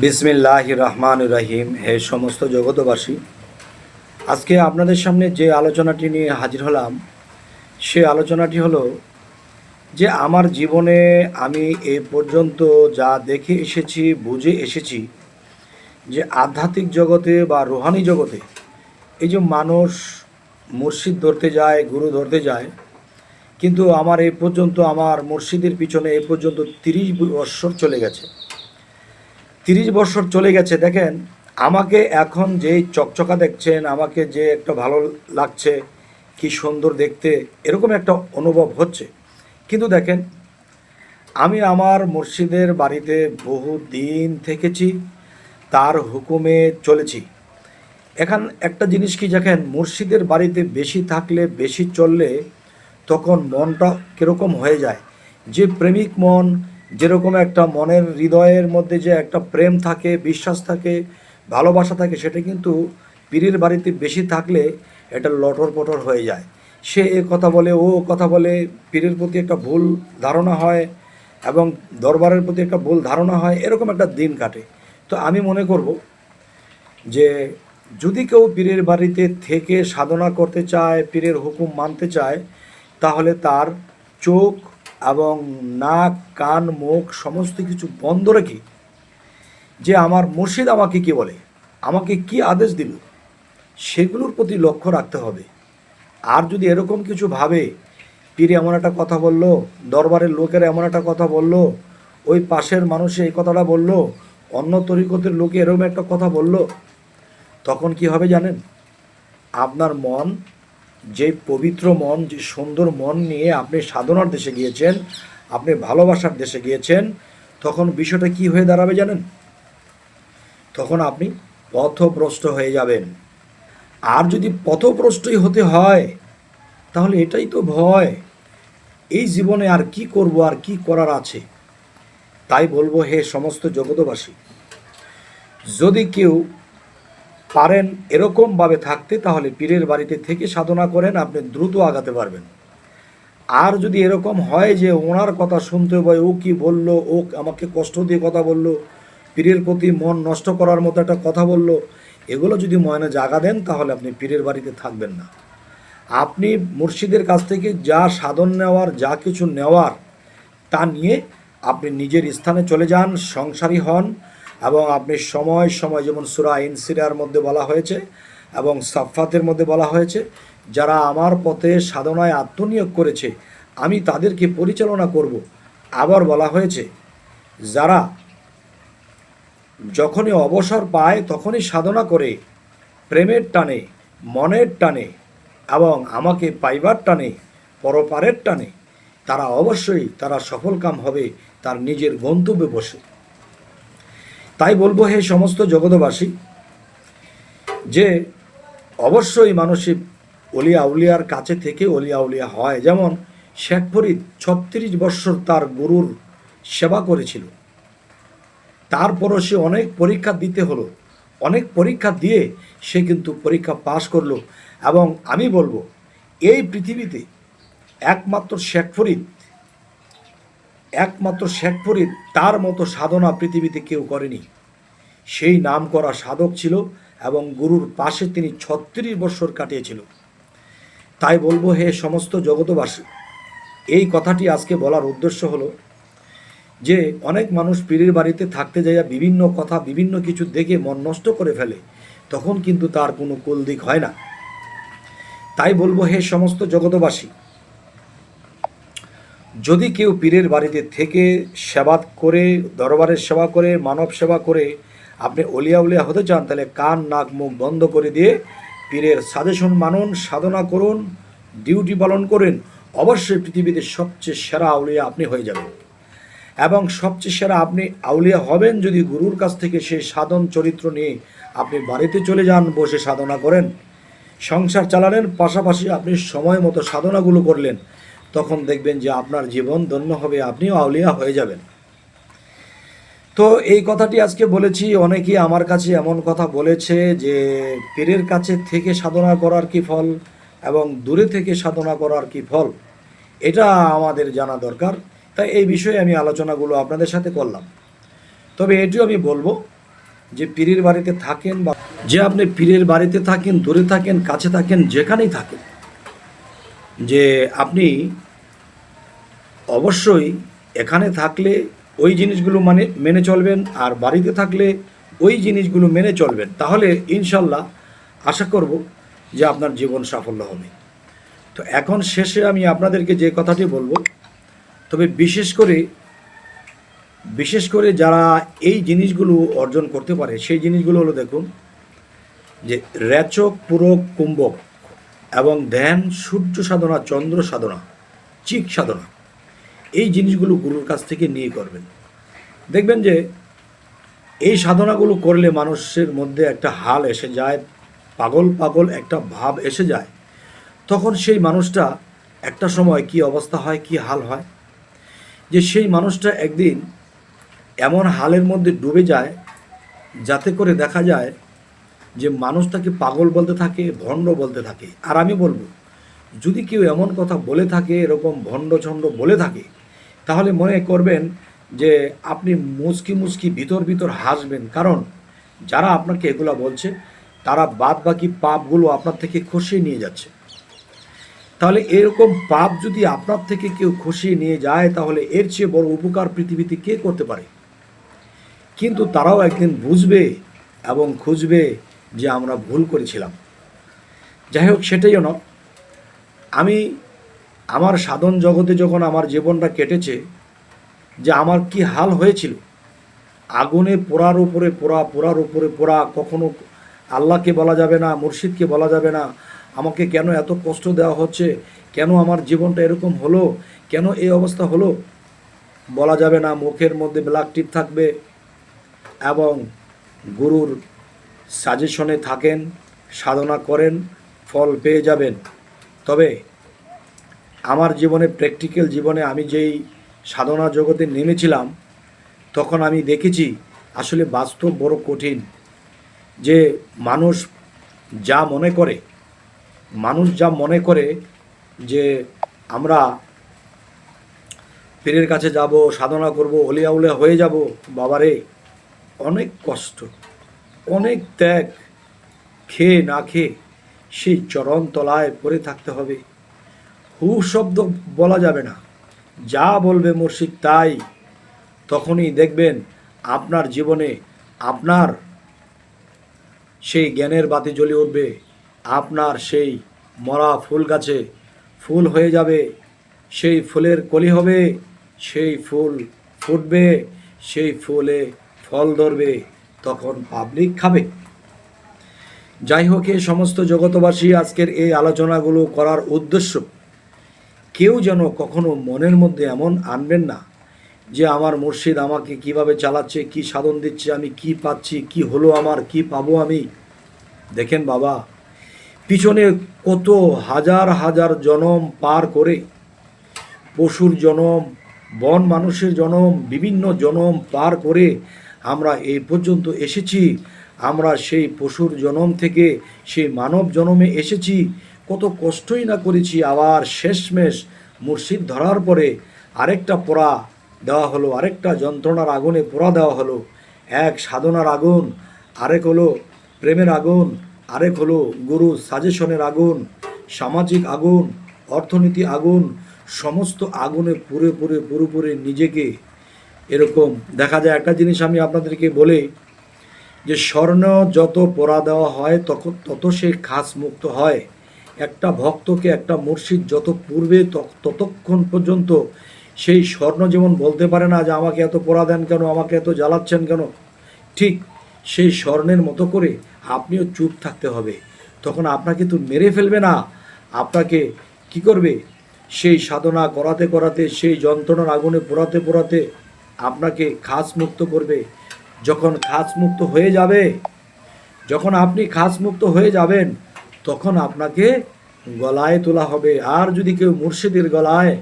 বিসমিল্লাহ রহমান রহিম। হে সমস্ত জগতবাসী আজকে আপনাদের সামনে যে আলোচনাটি নিয়ে হাজির হলাম, সে আলোচনাটি হলো যে আমার জীবনে আমি এ পর্যন্ত যা দেখে এসেছি, বুঝে এসেছি যে আধ্যাত্মিক জগতে বা রুহানি জগতে এই যে মানুষ মুর্শিদ ধরতে যায়, গুরু ধরতে যায়, কিন্তু আমার এ পর্যন্ত, আমার মুর্শিদের পিছনে এ পর্যন্ত তিরিশ বৎসর চলে গেছে। তিরিশ বছর চলে গেছে, দেখেন, আমাকে এখন যেই চকচকা দেখছেন, আমাকে যে একটা ভালো লাগছে, কি সুন্দর দেখতে, এরকম একটা অনুভব হচ্ছে। কিন্তু দেখেন, আমি আমার মুর্শিদের বাড়িতে বহু দিন থেকেছি, তার হুকুমে চলেছি। এখান একটা জিনিস কি দেখেন, মুর্শিদের বাড়িতে বেশি থাকলে, বেশি চললে তখন মনটা কীরকম হয়ে যায়? যে প্রেমিক মন যেরকম একটা মনের হৃদয়ের মধ্যে যে একটা প্রেম থাকে, বিশ্বাস থাকে, ভালোবাসা থাকে, সেটা কিন্তু পীরের বাড়িতে বেশি থাকলে এটা লটর পটর হয়ে যায়। সে এ কথা বলে, ও কথা বলে, পীরের প্রতি একটা ভুল ধারণা হয় এবং দরবারের প্রতি একটা ভুল ধারণা হয়, এরকম একটা দিন কাটে। তো আমি মনে করব যে যদি কেউ পীরের বাড়িতে থেকে সাধনা করতে চায়, পীরের হুকুম মানতে চায়, তাহলে তার চোখ এবং নাক, কান, মুখ, সমস্ত কিছু বন্ধ রেখে যে আমার মুর্শিদ আমাকে কি বলে, আমাকে কি আদেশ দিল, সেগুলোর প্রতি লক্ষ্য রাখতে হবে। আর যদি এরকম কিছু ভাবে, পীরে এমন একটা কথা বলল, দরবারের লোকেরা এমন একটা কথা বলল, ওই পাশের মানুষে এই কথাটা বলল, অন্য তরিকতের লোকে এরকম একটা কথা বলল, তখন কি হবে জানেন? আপনার মন যে পবিত্র মন, যে সুন্দর মন নিয়ে আপনি সাধনার দেশে গিয়েছেন, আপনি ভালোবাসার দেশে গিয়েছেন, তখন বিষয়টা কি হয়ে দাঁড়াবে জানেন? তখন আপনি পথভ্রষ্ট হয়ে যাবেন। আর যদি পথভ্রষ্টই হতে হয়, তাহলে এটাই তো ভয়। এই জীবনে আর কি করব, আর কি করার আছে? তাই বলব, হে সমস্ত জগতবাসী যদি কেউ পারেন এরকমভাবে থাকতে, তাহলে পীরের বাড়িতে থেকে সাধনা করেন, আপনি দ্রুত আগাতে পারবেন। আর যদি এরকম হয় যে ওনার কথা শুনতে হয়, ও কি বলল, ও আমাকে কষ্ট দিয়ে কথা বলল, পীরের প্রতি মন নষ্ট করার মতো একটা কথা বলল, এগুলো যদি ময়না জাগা দেন, তাহলে আপনি পীরের বাড়িতে থাকবেন না। আপনি মুর্শিদের কাছ থেকে যা সাধন নেওয়ার, যা কিছু নেওয়ার, তা নিয়ে আপনি নিজের স্থানে চলে যান, সংসারী হন এবং আপনি সময় সময় যেমন সুরা ইনসিরার মধ্যে বলা হয়েছে এবং সাফাতের মধ্যে বলা হয়েছে, যারা আমার পথে সাধনায় আত্মনিয়োগ করেছে, আমি তাদেরকে পরিচালনা করব। আবার বলা হয়েছে, যারা যখনই অবসর পায় তখনই সাধনা করে, প্রেমের টানে, মনের টানে এবং আমাকে পাইবার টানে, পরপারের টানে, তারা অবশ্যই তারা সফলকাম হবে, তার নিজের গন্তব্যে বসে। তাই বলব হে সমস্ত জগতবাসী যে অবশ্যই মানুষই অলিয়া উলিয়ার কাছে থেকে অলিয়া উলিয়া হয়। যেমন শেখ ফরিদ ছত্রিশ বৎসর তার গুরুর সেবা করেছিল। তারপরও সে অনেক পরীক্ষা দিতে হলো। অনেক পরীক্ষা দিয়ে সে কিন্তু পরীক্ষা পাশ করল। এবং আমি বলব, এই পৃথিবীতে একমাত্র শেখ ফরিদ একমাত্র শেখ ফরিদ তার মতো সাধনা পৃথিবীতে কেউ করেনি। সেই নাম করা সাধক ছিল এবং গুরুর পাশে তিনি ছত্রিশ বৎসর কাটিয়েছিল। তাই বলব হে সমস্ত জগতবাসী এই কথাটি আজকে বলার উদ্দেশ্য হলো যে, অনেক মানুষ পীরের বাড়িতে থাকতে যাইয়া বিভিন্ন কথা, বিভিন্ন কিছু দেখে মন নষ্ট করে ফেলে, তখন কিন্তু তার কোনো কুল দিক হয় না। তাই বলব হে সমস্ত জগতবাসী যদি কেউ পীরের বাড়িতে থেকে সেবা করে, দরবারের সেবা করে, মানব সেবা করে, আপনি অলিয়া উলিয়া হতে চান, তাহলে কান, নাক, মুখ বন্ধ করে দিয়ে পীরের সাজেশন মানুন, সাধনা করুন ডিউটি পালন করেন, অবশ্যই পৃথিবীতে সবচেয়ে সেরা আউলিয়া আপনি হয়ে যাবেন। এবং সবচেয়ে সেরা আপনি আউলিয়া হবেন যদি গুরুর কাছ থেকে সেই সাধন চরিত্র নিয়ে আপনি বাড়িতে চলে যান, বসে সাধনা করেন। সংসার চালালেন পাশাপাশি আপনি সময় মতো সাধনাগুলো করলেন। তখন দেখবেন যে আপনার জীবন ধন্য হবে, আপনিও আউলিয়া হয়ে যাবেন। তো এই কথাটি আজকে বলেছি, অনেকেই আমার কাছে এমন কথা বলেছে যে পীরের কাছে থেকে সাধনা করার কি ফল এবং দূরে থেকে সাধনা করার কি ফল? এটা আমাদের জানা দরকার। তাই এই বিষয়ে আমি আলোচনাগুলো আপনাদের সাথে করলাম। তবে এটিও আমি বলব যে পীরের বাড়িতে থাকেন বা যে আপনি পীরের বাড়িতে থাকেন, দূরে থাকেন, কাছে থাকেন, যেখানেই থাকেন যে আপনি অবশ্যই এখানে থাকলে ওই জিনিসগুলো মানে মেনে চলবেন আর বাড়িতে থাকলে ওই জিনিসগুলো মেনে চলবেন। তাহলে ইনশাল্লাহ আশা করব যে আপনার জীবন সাফল্য হবে। তো এখন শেষে আমি আপনাদেরকে যে কথাটি বলব, তবে বিশেষ করে বিশেষ করে যারা এই জিনিসগুলো অর্জন করতে পারে, সেই জিনিসগুলো হলো দেখুন যে রেচক পুরক কুম্ভক এবং ধ্যান, সূর্য সাধনা, চন্দ্র সাধনা, চিক সাধনা, এই জিনিসগুলো গুরুর কাছ থেকে নিয়ে করবেন। দেখবেন যে, এই সাধনাগুলো করলে মানুষের মধ্যে একটা হাল এসে যায়, পাগল পাগল একটা ভাব এসে যায়, তখন সেই মানুষটা একটা সময় কি অবস্থা হয়, কি হাল হয়? যে সেই মানুষটা একদিন এমন হালের মধ্যে ডুবে যায়, যাতে করে দেখা যায় যে মানুষ তাকে পাগল বলতে থাকে, ভণ্ড বলতে থাকে। আর আমি বলব, যদি কেউ এমন কথা বলে থাকে, এরকম ভণ্ড ছণ্ড বলে থাকে, তাহলে মনে করবেন যে আপনি মুচকি মুচকি ভিতর ভিতর হাসবেন। কারণ যারা আপনাকে এগুলা বলছে, তারা বাদ বাকি পাপগুলো আপনার থেকে খসিয়ে নিয়ে যাচ্ছে। তাহলে এরকম পাপ যদি আপনার থেকে কেউ খসিয়ে নিয়ে যায়, তাহলে এর চেয়ে বড় উপকার পৃথিবীতে কে করতে পারে? কিন্তু তারাও একদিন বুঝবে এবং খুঁজবে যে আমরা ভুল করেছিলাম। যাই হোক, সেটাই না আমি আমার সাধন জগতে যখন আমার জীবনটা কেটেছে, যে আমার কি হাল হয়েছিল, আগুনে পোড়ার উপরে পোড়া, পোড়ার উপরে পোড়া, কখনো আল্লাহকে বলা যাবে না, মুর্শিদকে বলা যাবে না, আমাকে কেন এত কষ্ট দেওয়া হচ্ছে, কেন আমার জীবনটা এরকম হলো, কেন এই অবস্থা হলো, বলা যাবে না, মুখের মধ্যে ব্ল্যাক টিপ থাকবে, এবং গুরুর সাজেশনে থাকেন, সাধনা করেন, ফল পেয়ে যাবেন। তবে আমার জীবনে, প্র্যাকটিক্যাল জীবনে আমি যেই সাধনা জগতে নেমেছিলাম, তখন আমি দেখেছি আসলে বাস্তব বড় কঠিন। যে মানুষ যা মনে করে, মানুষ যা মনে করে যে আমরা পীরের কাছে যাব, সাধনা করব অলিয়া উলিয়া হয়ে যাব, বাবারে, অনেক কষ্ট। অনেক ত্যাগ খেয়ে না খেয়ে সেই চরণ তলায় পড়ে থাকতে হবে। হু শব্দ বলা যাবে না। যা বলবে মুর্শিদ তাই। তখনই দেখবেন আপনার জীবনে আপনার সেই জ্ঞানের বাতি জ্বলে উঠবে। আপনার সেই মরা ফুল গাছে ফুল হয়ে যাবে। সেই ফুলের কলি হবে। সেই ফুল ফুটবে। সেই ফুলে ফল ধরবে। তখন পাবলিক খাবে। যাই হোক এই সমস্ত জগতবাসী, আজকের এই আলোচনাগুলো করার উদ্দেশ্য, কেউ যেন কখনো মনের মধ্যে এমন আনবেন না যে, আমার মুর্শিদ আমাকে কীভাবে চালাচ্ছে, কি সাধন দিচ্ছে, আমি কি পাচ্ছি, কি হলো আমার, কি পাবো আমি? দেখেন বাবা, পিছনে কত হাজার হাজার জনম পার করে, পশুর জনম, বন মানুষের জনম, বিভিন্ন জনম পার করে আমরা এই পর্যন্ত এসেছি। আমরা সেই পশুর জনম থেকে, সেই মানব জনমে এসেছি। কত কষ্টই না করেছি, আবার শেষমেশ মুর্শিদ ধরার পরে আরেকটা পোড়া দেওয়া হলো, আরেকটা যন্ত্রণার আগুনে পোড়া দেওয়া হলো। এক সাধনার আগুন, আরেক হলো প্রেমের আগুন, আরেক হলো গুরু সাজেশনের আগুন, সামাজিক আগুন, অর্থনীতি আগুন, সমস্ত আগুনে পুরে পুরে পুরোপুরি নিজেকে এরকম। দেখা যায় একটা জিনিস আমি আপনাদেরকে বলি যে স্বর্ণ যত পোড়া দেওয়া হয় তখন তত সে খাস মুক্ত হয়। একটা ভক্তকে, একটা মুর্শিদ যত পূর্বে তত- ততক্ষণ পর্যন্ত সেই স্বর্ণ যেমন বলতে পারে না যে, আমাকে এত পোড়া দেন কেন? আমাকে এত জ্বালাচ্ছেন কেন? ঠিক সেই স্বর্ণের মতো করে আপনিও চুপ থাকতে হবে। তখন আপনাকে তো মেরে ফেলবে না। আপনাকে কি করবে? সেই সাধনা করাতে করাতে, সেই যন্ত্রণার আগুনে পোড়াতে পোড়াতে আপনাকে খাস মুক্ত করবে। যখন খাস মুক্ত হয়ে যাবে, যখন আপনি খাস মুক্ত হয়ে যাবেন, তখন আপনাকে গলায় তোলা হবে। আর যদি কেউ মুর্শিদের গলায়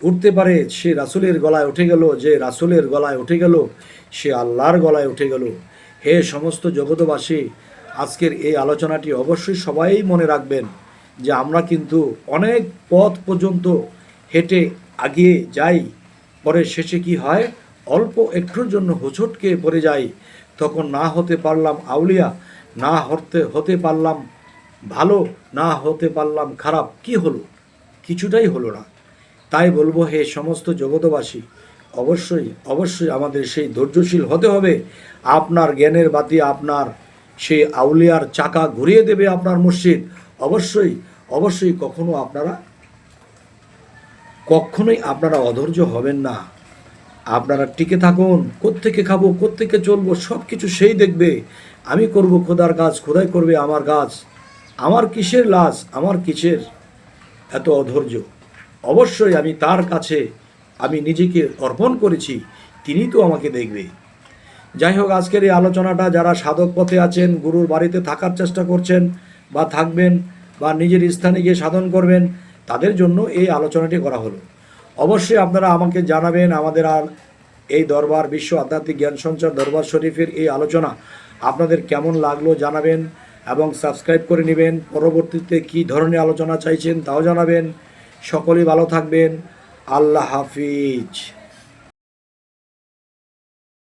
উঠতে পারে, সে রাসুলের গলায় উঠে গেল, যে রাসুলের গলায় উঠে গেল, সে আল্লাহর গলায় উঠে গেল। হে সমস্ত জগতবাসী আজকের এই আলোচনাটি অবশ্যই সবাই মনে রাখবেন যে আমরা কিন্তু অনেক পথ পর্যন্ত হেঁটে আগিয়ে যাই। পরে শেষে কি হয়? অল্প একটুর জন্য হোঁচটকে পড়ে যাই। তখন না হতে পারলাম আউলিয়া, না হতে হতে পারলাম ভালো, না হতে পারলাম খারাপ। কি হলো? কিছুটাই হলো না। তাই বলব, হে সমস্ত জগতবাসী অবশ্যই অবশ্যই আমাদের সেই ধৈর্যশীল হতে হবে। আপনার জ্ঞানের বাতি আপনার সেই আউলিয়ার চাকা ঘুরিয়ে দেবে আপনার মসজিদ। অবশ্যই অবশ্যই কখনো আপনারা কখনোই আপনারা অধৈর্য হবেন না। আপনারা টিকে থাকুন, কোত্থেকে খাব, কোত্থেকে চলবো সব কিছু সেই দেখবে। আমি করব খোদার কাজ, খোদাই করবে আমার কাজ। আমার কিসের লাজ? আমার কিসের এত অধৈর্য? অবশ্যই আমি তার কাছে আমি নিজেকে অর্পণ করেছি, তিনি তো আমাকে দেখবে। যাই হোক, আজকের এই আলোচনাটা যারা সাধক পথে আছেন, গুরুর বাড়িতে থাকার চেষ্টা করছেন বা থাকবেন বা নিজের স্থানে গিয়ে সাধন করবেন তাদের জন্য এই আলোচনাটি করা হলো। অবশ্যই আপনারা আমাকে জানাবেন আমাদের আর এই দরবার, বিশ্ব আধ্যাত্মিক জ্ঞান সঞ্চার দরবার শরীফের এই আলোচনা আপনাদের কেমন লাগল জানাবেন এবং সাবস্ক্রাইব করে নেবেন। পরবর্তীতে কি ধরনের আলোচনা চাইছেন তাও জানাবেন। সকলেই ভালো থাকবেন। আল্লাহ হাফিজ।